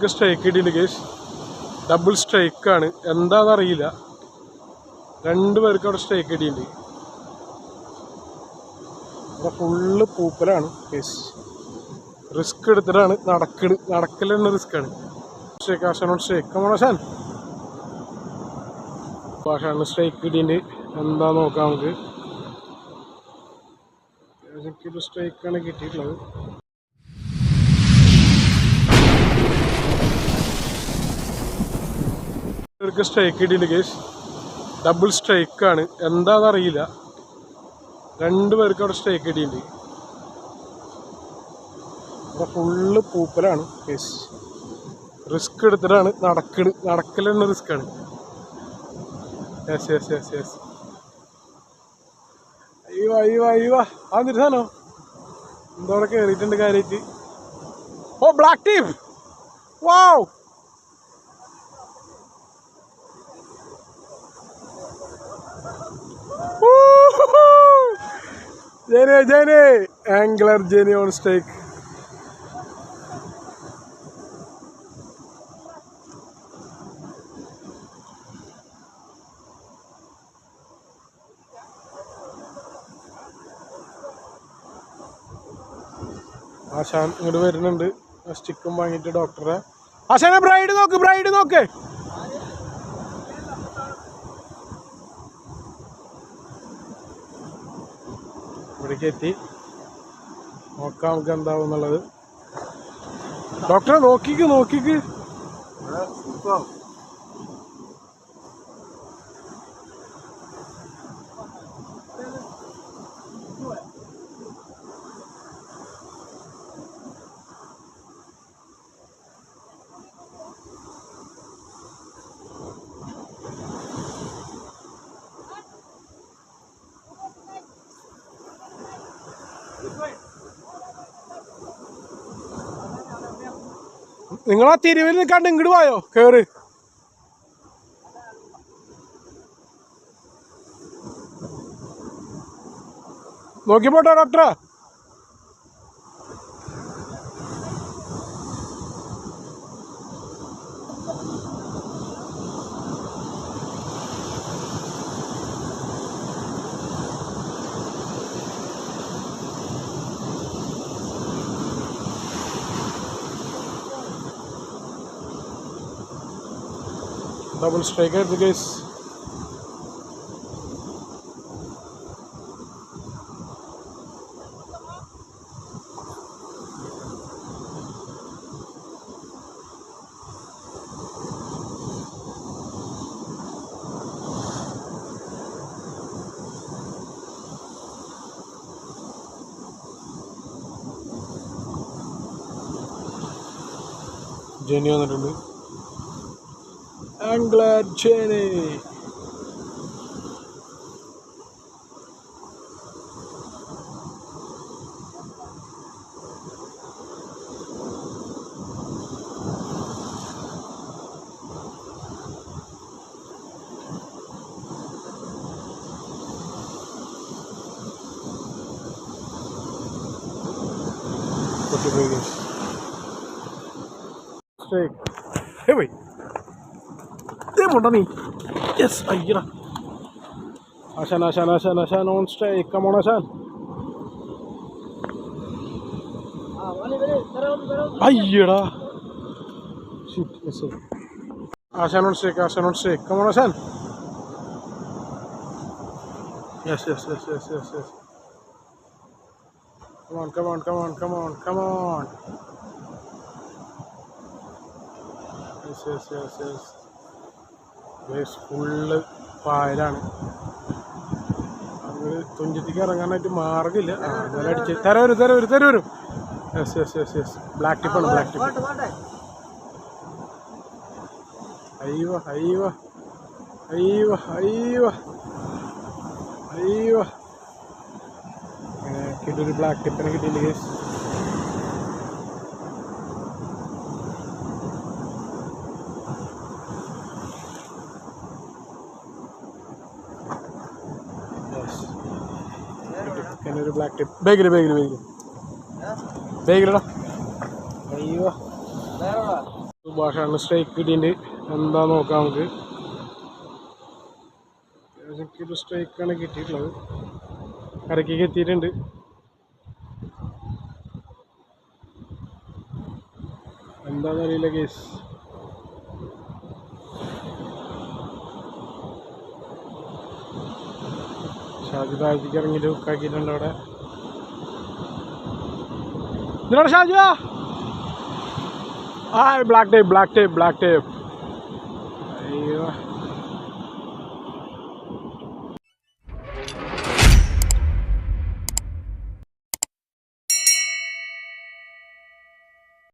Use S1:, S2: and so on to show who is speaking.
S1: പേർക്ക് സ്ട്രൈക്ക് കിട്ടിയിട്ടുണ്ട് case double സ്ട്രൈക്കാണ് എന്താണെന്നറിയില്ല രണ്ട് പേർക്ക് അവിടെ സ്ട്രൈക്ക് കിട്ടിയിട്ടുണ്ട് ഇവിടെ ഫുള്ള് പൂപ്പലാണ് കേസ് റിസ്ക് എടുത്തിട്ടാണ് നടക്കണ്. റിസ്ക്കാണ് റിസ്ക് ആണ്. സ്ട്രൈക്ക് ആശാനോട് സ്ട്രൈക്ക് കമോണാശാൻ ആശാന് സ്ട്രൈക്ക് കിട്ടിയിട്ടുണ്ട് എന്താ നോക്കാം നമുക്ക്. സ്ട്രൈക്കാണ് കിട്ടിയിട്ടുള്ളത്. ഇവർക്ക് സ്ട്രൈക്ക് കിട്ടിയിട്ടുണ്ട് കേസ്. ഡബിൾ സ്ട്രൈക്കാണ് എന്താണെന്നറിയില്ല രണ്ട് പേർക്ക് അവിടെ സ്ട്രൈക്ക് കിട്ടിയിട്ടുണ്ട് അവിടെ ഫുള്ള് പൂപ്പലാണ് കേസ്. റിസ്ക് എടുത്തിട്ടാണ് നടക്കണ്. നടക്കൽ തന്നെ റിസ്ക് ആണ്. യെസ് യെസ് യെസ് യെസ് അയ്യോ അയ്യോ അയ്യോ. ആ നിരുസാനോ എന്തോടെ കയറിയിട്ടുണ്ട് കാര്യമായിട്ട് ഓ black team wow Jeni Jeni angler ജനി on stake ആശാൻ ഇങ്ങോട്ട് വരുന്നുണ്ട്. സ്റ്റിക്കും വാങ്ങിയിട്ട് ഡോക്ടറെ ആശാനെ ബ്രൈഡ് നോക്ക് ബ്രൈഡ് നോക്ക്! ഇവിടേക്ക് എത്തി നോക്കാം നമുക്ക് എന്താവും എന്നുള്ളത്. ഡോക്ടറെ നോക്കിക്ക് നോക്കിക്ക്. നിങ്ങൾ ആ തിരുവിൽ നിൽക്കാണ്ട് ഇങ്ങോട്ട് പോയോ കേറ്. നോക്കി പോട്ടോ ഡോക്ടറെ. ഡബിൾ സ്ട്രൈക്ക് ആയിരുന്നു കേസ് ജെനി വന്നിട്ടുണ്ട്. I'm glad Cheney. Here we മുണ്ട നീ യെസ് അയ്യടാ ആശാൻ ആശാൻ ആശാൻ ആശാൻ ഓൺ സ്റ്റേ കമോൺ ആശാൻ അയ്യടാ ഷിറ്റ് യെസ് ആശാൻ ഓൺ സ്റ്റേ ആശാൻ ഓൺ സ്റ്റേ കമോൺ ആശാൻ yes yes yes yes yes yes Come on, come on, come on, come on, come on. Yes, yes, yes, yes. Full പായലാണ്. അങ്ങനെ തുഞ്ചത്തേക്ക് ഇറങ്ങാനായിട്ട് മാർഗമില്ല. എന്നാലും അടിച്ച്. തരവരും തരവരും തരവരും yes yes yes yes. Black ടിപ്പാണ് ബ്ലാക്ക് ടിപ്പ് അയ്യോ അയ്യോ അയ്യോ അയ്യോ അയ്യോ. കിട്ടിയൊരു ബ്ലാക്ക് ടിപ്പിനെ കിട്ടിയില്ല ഒരു ബ്ലാക്ക് ടിപ്പ് ബേഗിൽ ബേഗിൽ ബേഗിൽ ബേഗിലടാ അയ്യോ. സുഭാഷാണ് സ്ട്രൈക്ക് കിട്ടിയിട്ട് എന്താ നോക്കാം നമുക്ക്. എനിക്കൊരു സ്ട്രൈക്കാണ് കിട്ടിയിട്ടുള്ളത്? കരക്കേക്ക് എത്തിയിട്ടുണ്ട്. എന്താണെന്നറിയില്ല കേസ് ഷാജി താഴ്ത്തിക്ക് ഇറങ്ങി ലുക്കാക്കിയിട്ടുണ്ട് അവിടെ. ഷാജിയാ ആ black tape black tape black tape